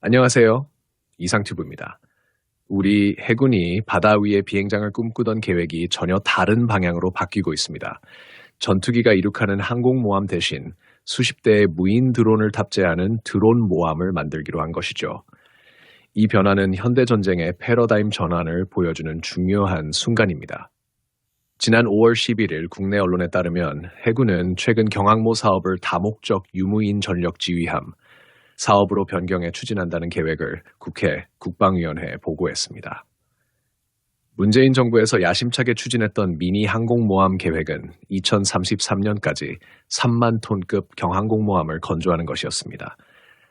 안녕하세요. 이상튜브입니다. 우리 해군이 바다 위의 비행장을 꿈꾸던 계획이 전혀 다른 방향으로 바뀌고 있습니다. 전투기가 이륙하는 항공모함 대신 수십 대의 무인 드론을 탑재하는 드론 모함을 만들기로 한 것이죠. 이 변화는 현대 전쟁의 패러다임 전환을 보여주는 중요한 순간입니다. 지난 5월 11일 국내 언론에 따르면 해군은 최근 경항모 사업을 다목적 유무인 전력 지휘함, 사업으로 변경해 추진한다는 계획을 국회 국방위원회에 보고했습니다. 문재인 정부에서 야심차게 추진했던 미니 항공모함 계획은 2033년까지 3만 톤급 경항공모함을 건조하는 것이었습니다.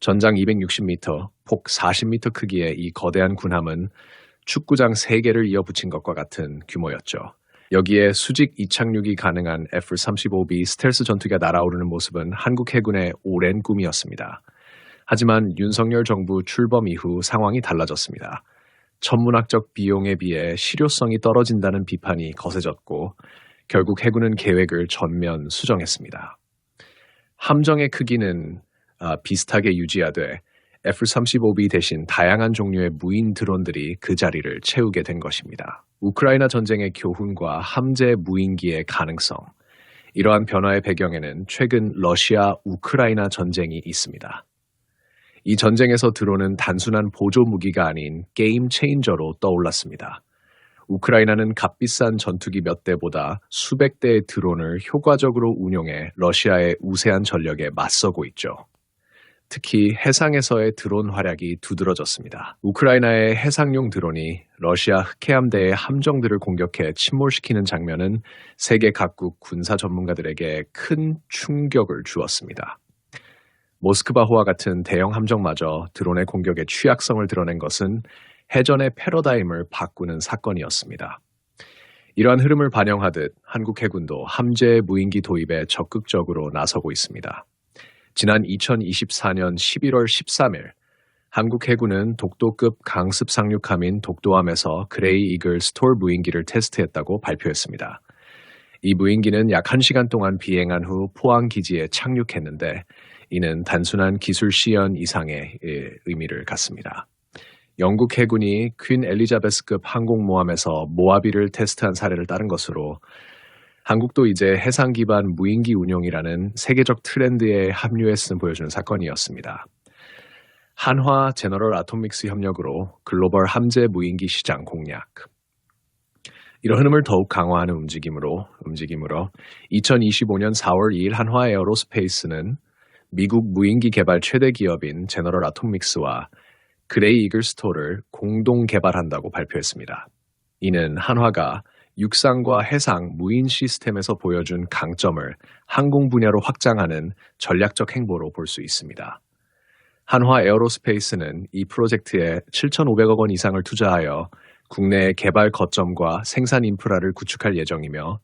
전장 260m, 폭 40m 크기의 이 거대한 군함은 축구장 3개를 이어붙인 것과 같은 규모였죠. 여기에 수직 이착륙이 가능한 F-35B 스텔스 전투기가 날아오르는 모습은 한국 해군의 오랜 꿈이었습니다. 하지만 윤석열 정부 출범 이후 상황이 달라졌습니다. 천문학적 비용에 비해 실효성이 떨어진다는 비판이 거세졌고 결국 해군은 계획을 전면 수정했습니다. 함정의 크기는 아, 비슷하게 유지하되 F-35B 대신 다양한 종류의 무인 드론들이 그 자리를 채우게 된 것입니다. 우크라이나 전쟁의 교훈과 함재 무인기의 가능성. 이러한 변화의 배경에는 최근 러시아 우크라이나 전쟁이 있습니다. 이 전쟁에서 드론은 단순한 보조 무기가 아닌 게임 체인저로 떠올랐습니다. 우크라이나는 값비싼 전투기 몇 대보다 수백 대의 드론을 효과적으로 운용해 러시아의 우세한 전력에 맞서고 있죠. 특히 해상에서의 드론 활약이 두드러졌습니다. 우크라이나의 해상용 드론이 러시아 흑해함대의 함정들을 공격해 침몰시키는 장면은 세계 각국 군사 전문가들에게 큰 충격을 주었습니다. 모스크바호와 같은 대형 함정마저 드론의 공격의 취약성을 드러낸 것은 해전의 패러다임을 바꾸는 사건이었습니다. 이러한 흐름을 반영하듯 한국 해군도 함재 무인기 도입에 적극적으로 나서고 있습니다. 지난 2024년 11월 13일 한국 해군은 독도급 강습 상륙함인 독도함에서 그레이 이글 스톨 무인기를 테스트했다고 발표했습니다. 이 무인기는 약 1시간 동안 비행한 후 포항 기지에 착륙했는데 이는 단순한 기술 시연 이상의 예, 의미를 갖습니다. 영국 해군이 퀸 엘리자베스급 항공모함에서 모하비를 테스트한 사례를 따른 것으로 한국도 이제 해상 기반 무인기 운용이라는 세계적 트렌드에 합류했음 보여주는 사건이었습니다. 한화 제너럴 아토믹스 협력으로 글로벌 함재 무인기 시장 공략. 이런 흐름을 더욱 강화하는 움직임으로 움직임으로 2025년 4월 2일 한화 에어로스페이스는 미국 무인기 개발 최대 기업인 제너럴 아토믹스와 그레이 이글 스토를 공동 개발한다고 발표했습니다. 이는 한화가 육상과 해상 무인 시스템에서 보여준 강점을 항공 분야로 확장하는 전략적 행보로 볼 수 있습니다. 한화 에어로스페이스는 이 프로젝트에 7,500억 원 이상을 투자하여 국내 개발 거점과 생산 인프라를 구축할 예정이며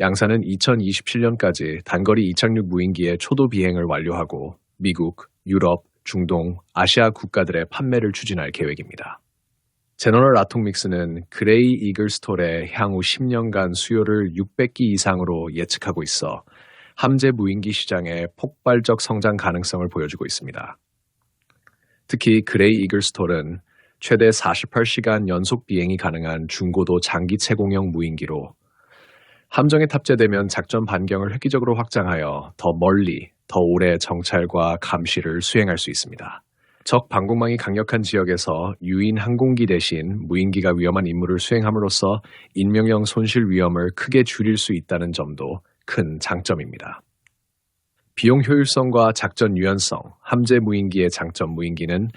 양사는 2027년까지 단거리 이착륙 무인기의 초도 비행을 완료하고 미국, 유럽, 중동, 아시아 국가들의 판매를 추진할 계획입니다. 제너럴 아토믹스는 그레이 이글 스톨의 향후 10년간 수요를 600기 이상으로 예측하고 있어 함재 무인기 시장의 폭발적 성장 가능성을 보여주고 있습니다. 특히 그레이 이글 스톨은 최대 48시간 연속 비행이 가능한 중고도 장기 채공형 무인기로 함정에 탑재되면 작전 반경을 획기적으로 확장하여 더 멀리, 더 오래 정찰과 감시를 수행할 수 있습니다. 적 방공망이 강력한 지역에서 유인 항공기 대신 무인기가 위험한 임무를 수행함으로써 인명형 손실 위험을 크게 줄일 수 있다는 점도 큰 장점입니다. 비용 효율성과 작전 유연성, 함재 무인기의 장점 무인기는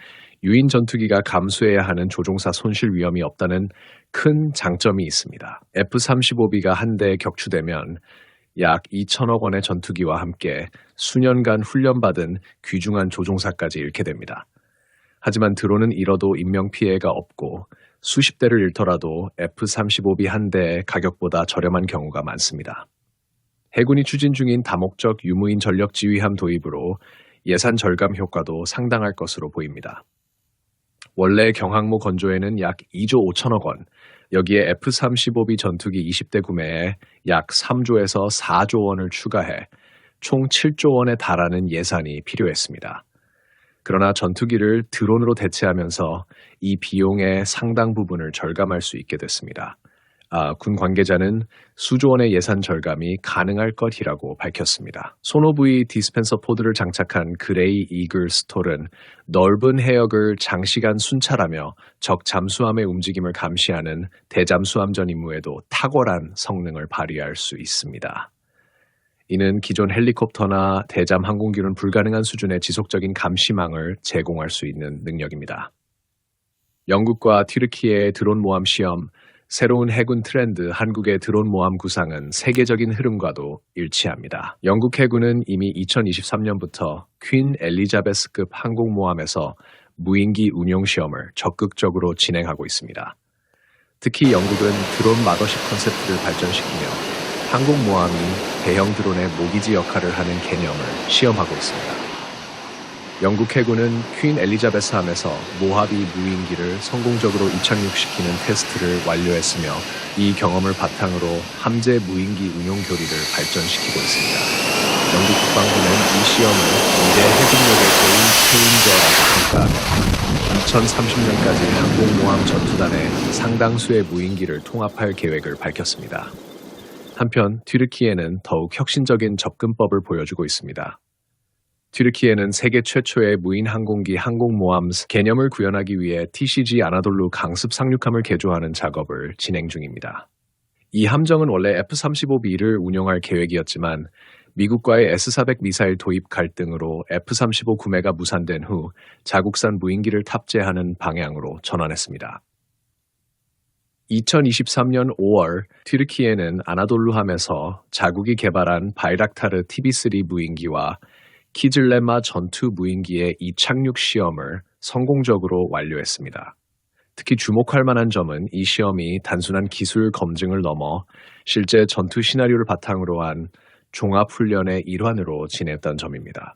유인 전투기가 감수해야 하는 조종사 손실 위험이 없다는 큰 장점이 있습니다. F-35B가 한 대에 격추되면 약 2천억 원의 전투기와 함께 수년간 훈련받은 귀중한 조종사까지 잃게 됩니다. 하지만 드론은 잃어도 인명피해가 없고 수십 대를 잃더라도 F-35B 한 대의 가격보다 저렴한 경우가 많습니다. 해군이 추진 중인 다목적 유무인 전력 지휘함 도입으로 예산 절감 효과도 상당할 것으로 보입니다. 원래 경항모 건조에는 약 2조 5천억 원, 여기에 F-35B 전투기 20대 구매에 약 3조에서 4조 원을 추가해 총 7조 원에 달하는 예산이 필요했습니다. 그러나 전투기를 드론으로 대체하면서 이 비용의 상당 부분을 절감할 수 있게 됐습니다. 아, 군 관계자는 수조 원의 예산 절감이 가능할 것이라고 밝혔습니다. 소노브이 디스펜서 포드를 장착한 그레이 이글 스톨은 넓은 해역을 장시간 순찰하며 적 잠수함의 움직임을 감시하는 대잠수함전 임무에도 탁월한 성능을 발휘할 수 있습니다. 이는 기존 헬리콥터나 대잠 항공기는 불가능한 수준의 지속적인 감시망을 제공할 수 있는 능력입니다. 영국과 튀르키예의 드론 모함 시험, 새로운 해군 트렌드 한국의 드론 모함 구상은 세계적인 흐름과도 일치합니다. 영국 해군은 이미 2023년부터 퀸 엘리자베스급 항공모함에서 무인기 운용 시험을 적극적으로 진행하고 있습니다. 특히 영국은 드론 마더십 컨셉트를 발전시키며 항공모함이 대형 드론의 모기지 역할을 하는 개념을 시험하고 있습니다. 영국 해군은 퀸 엘리자베스 함에서 모하비 무인기를 성공적으로 이착륙시키는 테스트를 완료했으며 이 경험을 바탕으로 함재 무인기 운용 교리를 발전시키고 있습니다. 영국 국방부는 이 시험을 미래 해군력의 게임 체인저라고 평가하며 2030년까지 항공모함 전투단에 상당수의 무인기를 통합할 계획을 밝혔습니다. 한편 튀르키예는 더욱 혁신적인 접근법을 보여주고 있습니다. 튀르키예는 세계 최초의 무인 항공기 항공모함 개념을 구현하기 위해 TCG 아나돌루 강습 상륙함을 개조하는 작업을 진행 중입니다. 이 함정은 원래 F-35B를 운용할 계획이었지만 미국과의 S-400 미사일 도입 갈등으로 F-35 구매가 무산된 후 자국산 무인기를 탑재하는 방향으로 전환했습니다. 2023년 5월 튀르키예는 아나돌루함에서 자국이 개발한 바이락타르 TB3 무인기와 키즐레마 전투 무인기의 이착륙 시험을 성공적으로 완료했습니다. 특히 주목할 만한 점은 이 시험이 단순한 기술 검증을 넘어 실제 전투 시나리오를 바탕으로 한 종합훈련의 일환으로 지냈던 점입니다.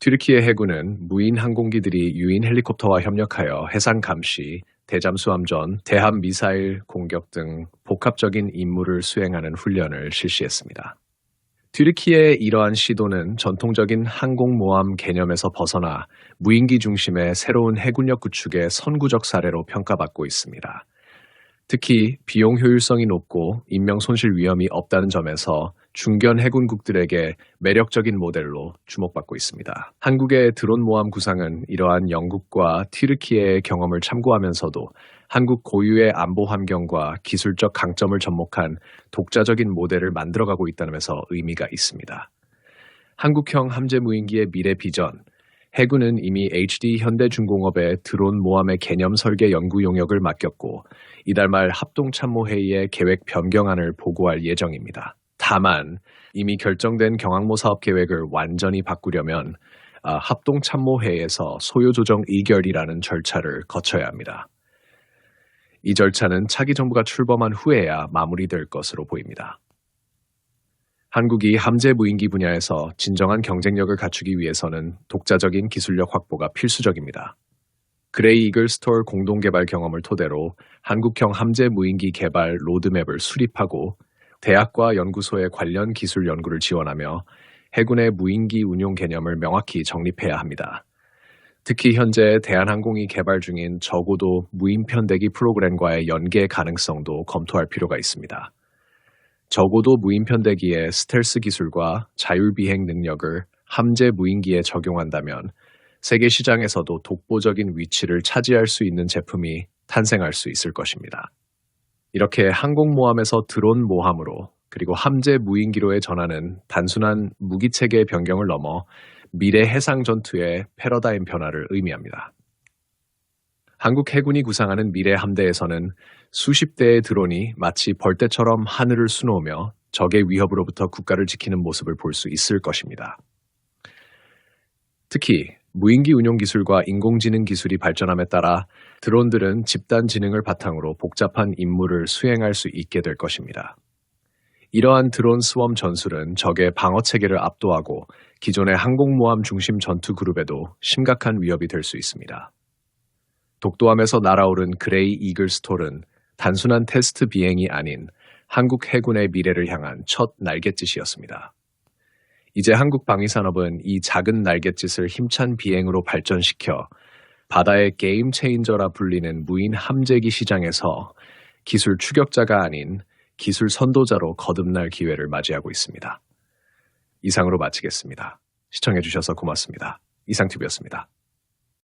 튀르키예 해군은 무인 항공기들이 유인 헬리콥터와 협력하여 해상 감시, 대잠수함전, 대함 미사일 공격 등 복합적인 임무를 수행하는 훈련을 실시했습니다. 튀르키예의 이러한 시도는 전통적인 항공모함 개념에서 벗어나 무인기 중심의 새로운 해군력 구축의 선구적 사례로 평가받고 있습니다. 특히 비용 효율성이 높고 인명 손실 위험이 없다는 점에서 중견 해군국들에게 매력적인 모델로 주목받고 있습니다. 한국의 드론 모함 구상은 이러한 영국과 튀르키예의 경험을 참고하면서도 한국 고유의 안보 환경과 기술적 강점을 접목한 독자적인 모델을 만들어가고 있다는 점에서 의미가 있습니다. 한국형 함재 무인기의 미래 비전, 해군은 이미 HD 현대중공업의 드론 모함의 개념 설계 연구 용역을 맡겼고 이달 말 합동참모회의의 계획 변경안을 보고할 예정입니다. 다만 이미 결정된 경항모 사업 계획을 완전히 바꾸려면 아, 합동참모회에서 소요조정 의결이라는 절차를 거쳐야 합니다. 이 절차는 차기 정부가 출범한 후에야 마무리될 것으로 보입니다. 한국이 함재 무인기 분야에서 진정한 경쟁력을 갖추기 위해서는 독자적인 기술력 확보가 필수적입니다. 그레이 이글 스토어 공동 개발 경험을 토대로 한국형 함재 무인기 개발 로드맵을 수립하고 대학과 연구소의 관련 기술 연구를 지원하며 해군의 무인기 운용 개념을 명확히 정립해야 합니다. 특히 현재 대한항공이 개발 중인 적어도 무인편대기 프로그램과의 연계 가능성도 검토할 필요가 있습니다. 적어도 무인편대기의 스텔스 기술과 자율비행 능력을 함재 무인기에 적용한다면 세계 시장에서도 독보적인 위치를 차지할 수 있는 제품이 탄생할 수 있을 것입니다. 이렇게 항공모함에서 드론 모함으로 그리고 함재 무인기로의 전환은 단순한 무기체계 변경을 넘어 미래 해상 전투의 패러다임 변화를 의미합니다. 한국 해군이 구상하는 미래 함대에서는 수십 대의 드론이 마치 벌떼처럼 하늘을 수놓으며 적의 위협으로부터 국가를 지키는 모습을 볼 수 있을 것입니다. 특히 무인기 운용 기술과 인공지능 기술이 발전함에 따라 드론들은 집단 지능을 바탕으로 복잡한 임무를 수행할 수 있게 될 것입니다. 이러한 드론 스웜 전술은 적의 방어 체계를 압도하고 기존의 항공모함 중심 전투 그룹에도 심각한 위협이 될 수 있습니다. 독도함에서 날아오른 그레이 이글 스톨은 단순한 테스트 비행이 아닌 한국 해군의 미래를 향한 첫 날갯짓이었습니다. 이제 한국 방위산업은 이 작은 날갯짓을 힘찬 비행으로 발전시켜 바다의 게임 체인저라 불리는 무인 함재기 시장에서 기술 추격자가 아닌 기술 선도자로 거듭날 기회를 맞이하고 있습니다. 이상으로 마치겠습니다. 시청해주셔서 고맙습니다. 이상TV였습니다.